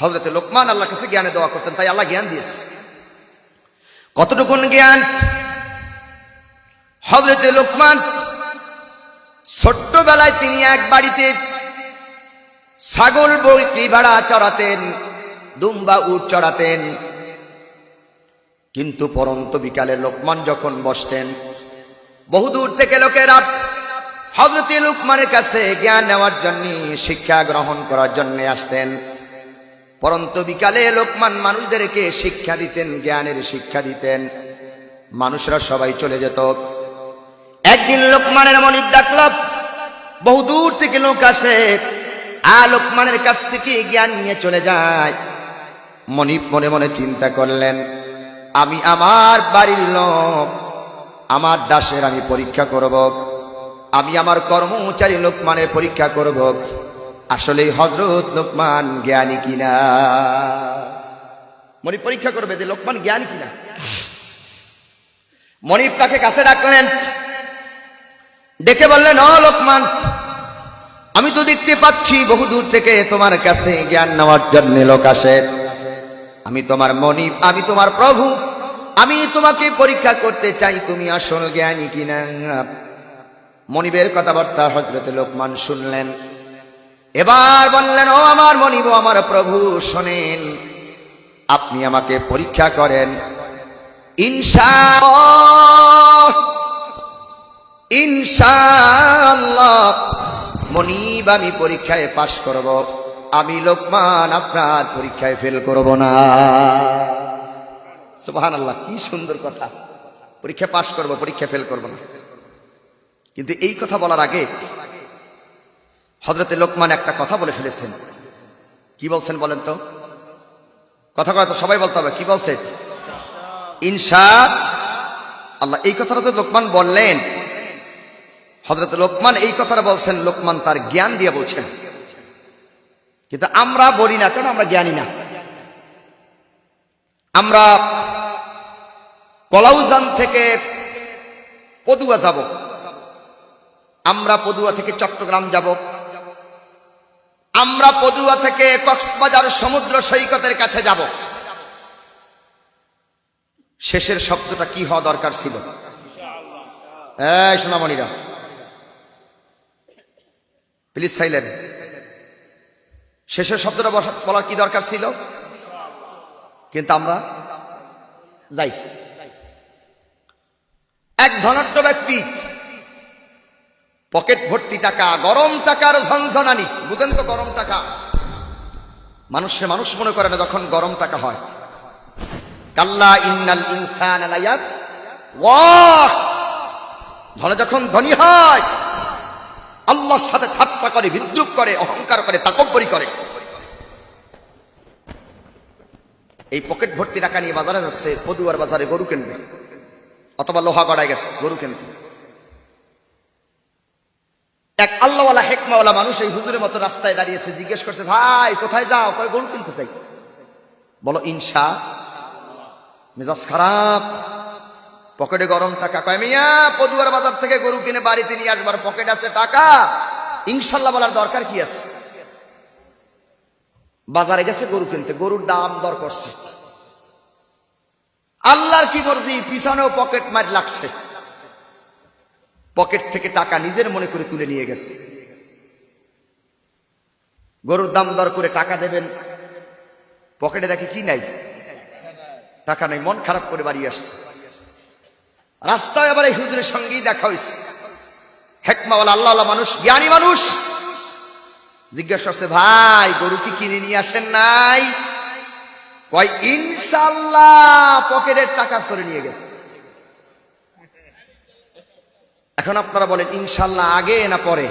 হজরতে লোকমান আল্লাহ কাছে জ্ঞানে দোয়া করতেন, তাই আল্লাহ জ্ঞান দিয়েছে। কতটুকুন জ্ঞান? হজরতে লোকমান ছোট্টবেলায় তিনি এক বাড়িতে ছাগল বকরি ভাড়া চড়াতেন, দুম্বা উট চড়াতেন। কিন্তু পরন্ত বিকালে লোকমান যখন বসতেন বহুদূর থেকে লোকেরা হজরতে লোকমানের কাছে জ্ঞান নেওয়ার জন্য, শিক্ষা গ্রহণ করার জন্য আসতেন। পরন্ত বিকালে লোকমান মানুষদেরকে শিক্ষা দিতেন, জ্ঞানের শিক্ষা দিতেন। মানুষরা সবাই চলে যেত। একদিন লোকমানের মনিব ডাকল বহুদূর থেকে লোক আসে। আ, লোকমানের কাছ থেকে জ্ঞান নিয়ে চলে যায়। মনিব মনে মনে চিন্তা করলেন, আমি আমার বাড়ির লোক, আমার দাসের আমি পরীক্ষা করব, আমি আমার কর্মচারী লোকমানের পরীক্ষা করব। আসলে হজরত লোকমান জ্ঞানী কিনা? মনিব পরীক্ষা করবে যে লোকমান জ্ঞানী কিনা। মনিব তাকে কাছে ডাকলেন ডেকে বললেন অ লোকমান আমি তো দেখতে পাচ্ছি বহু দূর থেকে তোমার কাছে জ্ঞান নেওয়ার জন্য লোক আসে। আমি তোমার মনিব আমি তোমার প্রভু আমি তোমাকে পরীক্ষা করতে চাই তুমি আসল জ্ঞানী কিনা? মনিবের কথাবার্তা হজরত লোকমান শুনলেন। এবার বললেন, ও আমার মনিব আমার প্রভু, শোনেন, আপনি আমাকে পরীক্ষা করেন। ইনশা ইনশাআল্লাহ মনিব আমি পরীক্ষায় পাশ করব। আমি লোকমান, আপনার পরীক্ষায় ফেল করব না। সুবহান আল্লাহ কি সুন্দর কথা। পরীক্ষা পাশ করব পরীক্ষা ফেল করব না। কিন্তু এই কথা বলার আগে হজরতে লোকমান একটা কথা বলে ফেলেছেন। কি বলছেন বলেন তো? কথা কথা সবাই বলতে হবে, কি বলছে? ইনশা আল্লাহ, এই কথাটা তো লোকমান বললেন। হজরত লোকমান এই কথাটা বলছেন, লোকমান তার জ্ঞান দিয়ে বলছেন। কিন্তু আমরা বলি না কেন, আমরা জ্ঞানী না। আমরা কলাউজান থেকে পদুয়া যাব। আমরা পদুয়া থেকে চট্টগ্রাম যাব। আমরা পদুয়া থেকে কক্সবাজার সমুদ্র সৈকতের কাছে যাব। শেষের শব্দটা কি হওয়া দরকার ছিল? সোনামণিরা। প্লিজ সাইলেন শেষের শব্দটা বলার কি দরকার ছিল? কিন্তু আমরা যাই। এক ধনাঢ্য ব্যক্তি পকেট ভর্তি টাকা, গরম টাকার ঝনঝনানি। বুঝেন তো গরম টাকা? মানুষে মানুষ মনে করে না যখন গরম টাকা হয়। কাল্লা ইন্নাল ইনসান ওয়াহ। ধনে যখন ধনী হয়, আল্লাহর সাথে ঠাট্টা করে, বিদ্রুপ করে, অহংকার করে, তাকব্বরি করে। এই পকেট ভর্তি টাকা নিয়ে বাজারে যাচ্ছে, পদুয়ার বাজারে গরু কিনবে, অথবা লোহা গড়ায় গেছে, গরু কিনবে। এক আল্লাহওয়ালা হেকমাওয়ালা মানুষ এই হুজুরের মতো রাস্তায় দাঁড়িয়েছে, জিজ্ঞেস করছে, ভাই, কোথায় যাও? কয়, গরু কিনতে চাই? বলো ইনসা মেজাজ খারাপ। পকেটে গরম টাকা। কয়, মিয়া, পদুয়ার বাজার থেকে গরু কিনে বাড়িতে নিয়ে আসবার পকেট আছে টাকা। ইনশাল্লাহ বলার দরকার কি আছে? বাজারে গেছে গরু কিনতে। গরুর দাম দর করছে। আল্লাহর কি করছি পিছনেও পকেট মার লাগছে। পকেট থেকে টাকা নিজের মনে করে তুলে নিয়ে গেছে। গরুর দাম দর করে টাকা দেবেন, পকেটে দেখে কি নাই? টাকা নাই, মন খারাপ করে বাড়ি আসছে। রাস্তায় আবার এই হুজুরের সঙ্গেই দেখা হয়েছে। হেকমাওয়ালা আল্লাহ আল্লাহ মানুষ, জ্ঞানী মানুষ। জিজ্ঞাসা করছে, ভাই, গরু কি কিনে নিয়ে আসেন নাই? ইনশাল্লাহ পকেটের টাকা সরে নিয়ে গেছে। এখন আপনারা বলেন, ইনশাল্লাহ আগে না পরে?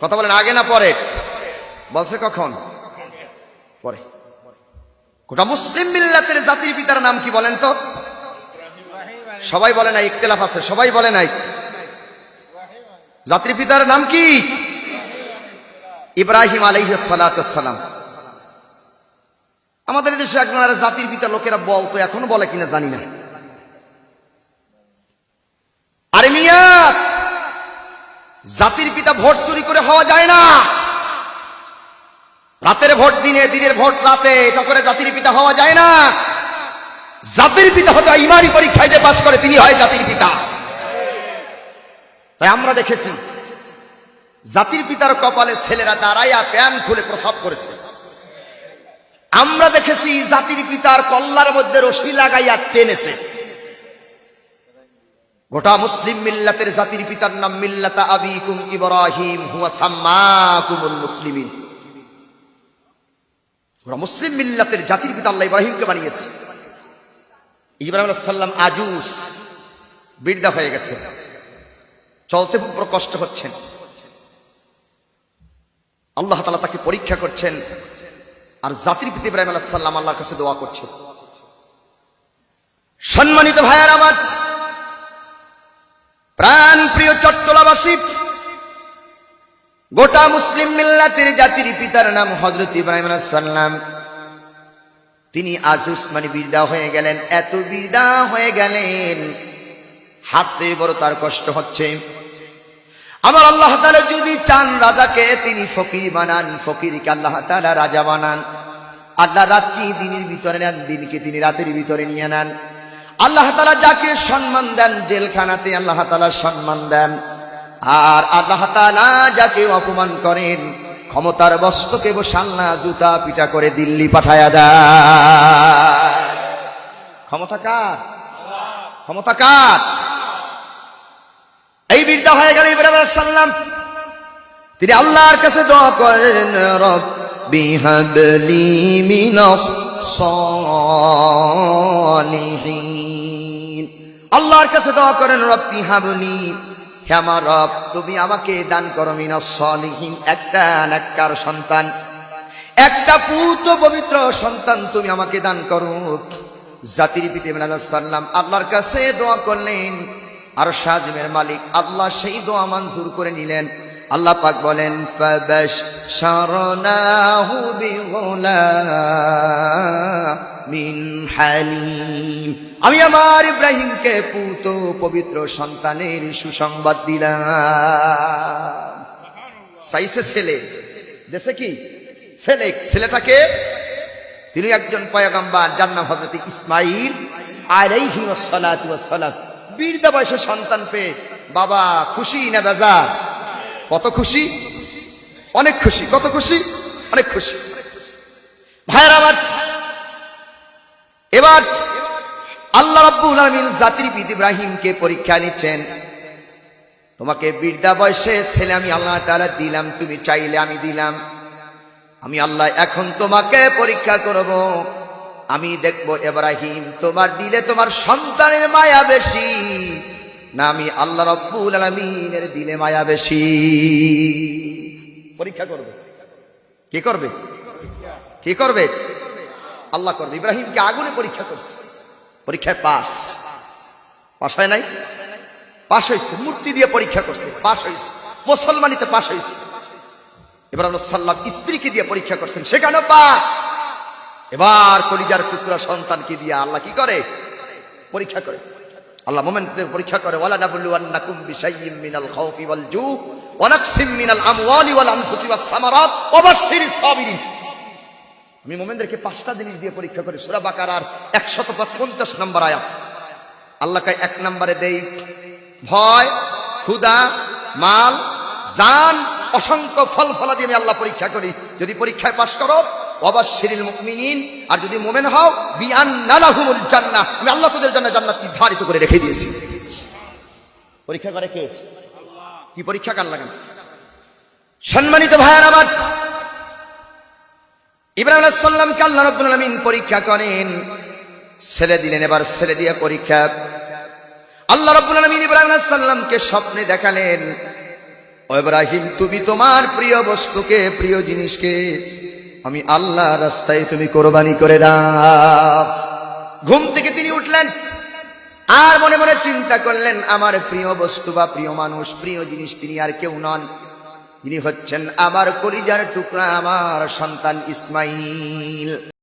কথা বলেন, আগে না পরে? বলছে কখন? পরে। গোটা মুসলিম মিল্লাতের জাতির পিতার নাম কি বলেন তো? সবাই বলে নাই, ইখতলাফ আছে, সবাই বলে নাই। জাতির পিতার নাম কি? ইব্রাহিম আলাইসালাম আমাদের দেশে একজন আর জাতির পিতা লোকেরা বলতো এখনও বলে কিনা জানি না। আরে মিয়া জাতির পিতা ভোট চুরি করে হওয়া যায় না। রাতের ভোট দিনে, দিনের ভোট রাতে এটা করে জাতির পিতা হওয়া যায় না। জাতির পিতা হতে ইমানি পরীক্ষায় যে পাশ করে, তিনি হয় জাতির পিতা। তাই আমরা দেখেছি, জাতির পিতার কপালে ছেলেরা দাঁড়াইয়া প্যান খুলে প্রসাব করেছে। আমরা দেখেছি জাতির পিতার কল্লার মধ্যে রশি লাগাইয়া টেনেছে। গোটা মুসলিম মিল্লাতের জাতির পিতার নাম মিল্লাতা আবিকুম ইব্রাহিম, হুয়া সাম্মাকুমুল মুসলিমিন। ওরা মুসলিম মিল্লাতের জাতির পিতা আল্লাহ ইব্রাহিমকে বানিয়েছে। ইব্রাহিম সাল্লাম আজুস বৃদ্ধা হয়ে গেছে। চলতে বড় কষ্ট হচ্ছেন। আল্লাহ তালা তাকে পরীক্ষা করছেন। আর জাতির পিতা ইব্রাহিম আলাইহিস সাল্লাম আল্লাহর কাছে দোয়া করছেন। সম্মানিত ভাইয়ার আমার প্রাণ প্রিয় চট্টলাবাসী, গোটা মুসলিম মিল্লাতের জাতির পিতার নাম হজরত ইব্রাহিম সাল্লাম তিনি আজ উসমানী বীরদা হয়ে গেলেন, এত বীরদা হয়ে গেলেন, হাঁটতে বড় তার কষ্ট হচ্ছে। আমার আল্লাহ তাআলা যদি চান রাজাকে, তিনি ফকির বানান, ফকিরকে আল্লাহ তাআলা রাজা বানান। আল্লাহ রাত্রি দিনের ভিতরে নেন, দিনকে তিনি রাতের ভিতরে নিয়ে নেন। আল্লাহ তালা যাকে সম্মান দেন, জেলখানাতে আল্লাহ তাআলা সম্মান দেন। আর আল্লাহ তালা যাকে অপমান করেন, ক্ষমতার বস্তুকে বসাল্লা, জুতা পিটা করে দিল্লি পাঠায়া দেয়। ক্ষমতা কার? ক্ষমতা কার? এই বীরটা হয়ে গেল ইব্রাহিম সালাম। তিনি আল্লাহর কাছে দোয়া করেন হাবলি মিনাস সালিহিন। আল্লাহর কাছে দোয়া করেন, রব্বি হাবলি। হে আমার রব, তুমি আমাকে দান করো মিনাস সালিহিন। একটা নাক্কার সন্তান, একটা পুত্র পবিত্র সন্তান তুমি আমাকে দান করো। জাতির পিতে সাল্লাম আল্লাহর কাছে দোয়া করলেন। আর সাজিমের মালিক আল্লাহ সেই দোয়া মঞ্জুর করে নিলেন। আল্লাহ পাক বলেন ফাবাশ শারনাহু মিন হালিম। আমি আমার ইব্রাহিমকে পুত পবিত্র সন্তানের সুসংবাদ দিলাম। সাইসে ছেলে, দেশে কি? ছেলে, ছেলেটাকে তিনি একজন পয়গাম্বার, যার নাম হজরত ইসমাইল আলাইহি ওয়াসসালাতু ওয়াসসালাম। বীরদা বয়সে সন্তান পেয়ে বাবা খুশি না বেজা কত খুশি? অনেক খুশি। কত খুশি? অনেক খুশি। ভাইয়ের আমার, এবার আল্লাহ রাব্বুল আলামিন জাতির ইব্রাহিমকে পরীক্ষা নিচ্ছেন। তোমাকে বীরদা বয়সে ছেলে আমি আল্লাহ তাআলা দিলাম, তুমি চাইলে আমি দিলাম। আমি আল্লাহ এখন তোমাকে পরীক্ষা করব। আমি দেখব এব্রাহিম তোমার দিলে তোমার সন্তানের মায়া বেশি। না আমি আল্লাহ রব্বুল আলমিনের দিলে মায়া বেশি। পরীক্ষা করবে। কে করবে? কে করবে? আল্লাহ করবে। ইব্রাহিমকে আগুনে পরীক্ষা করছে। পরীক্ষায় পাস পাশ হয় নাই? পাশ হয়েছে। মূর্তি দিয়ে পরীক্ষা করছে। পাশ হয়েছে। মুসলমানিতে পাশ হয়েছে। এবার সাল্লাম স্ত্রীকে দিয়ে পরীক্ষা করছেন। সেখানেও পাস এবার কলিজার টুকরা সন্তানকে দিয়ে আল্লাহ কি করে? পরীক্ষা করে। আল্লাহ মোমেন্টের পরীক্ষা করে ওয়ালা নাবুল্লু আন্নাকুম বিশাইয়্যিম মিনাল খাউফি ওয়াল জু ওয়া নাকসিম মিনাল আমওয়ালি ওয়াল আনফুসি ওয়াস সামারাত ওয়া বাশশিরিস সাবিরিন। আমি মোমেনদেরকে পাঁচটা জিনিস দিয়ে পরীক্ষা করি, সূরা বাকারার 155 নম্বর আয়াত। আল্লাহকে এক নম্বরে দেই, ভয় ক্ষুদা মাল, জান, অসংখ্য ফল ফলা দিয়ে আমি আল্লাহ পরীক্ষা করি। যদি পরীক্ষায় পাশ করো অবাশিরিল মুমিনিন আর যদি মোমেন হও বিআন্নালাহুমুল জান্নাহ। আমি আল্লাহ তোদের জন্য জান্নাত নির্ধারিত করে রেখে দিয়েছি। পরীক্ষা করে কে? কি পরীক্ষা কার লাগান? সম্মানিত ভাইয়ার আমার ইব্রাহিম সালামকে আল্লাহ রাব্বুল আলামিন পরীক্ষা করেন? ছেলে দিলেন এবার ছেলে দিয়ে পরীক্ষা। আল্লাহ রাব্বুল আলামিন ইব্রাহিম আলাইহিস সালামকে স্বপ্নে দেখালেন ও ইব্রাহিম তুমি তোমার প্রিয় বস্তুকে প্রিয় জিনিসকে আমি আল্লাহ রাস্তায় তুমি কোরবানি করে দাও। ঘুম থেকে তিনি উঠলেন। আর মনে মনে চিন্তা করলেন, আমার প্রিয় বস্তু বা প্রিয় মানুষ, প্রিয় জিনিস তিনি আর কেউ নন। তিনি হচ্ছেন আমার কলিজার টুকরা, আমার সন্তান ইসমাইল।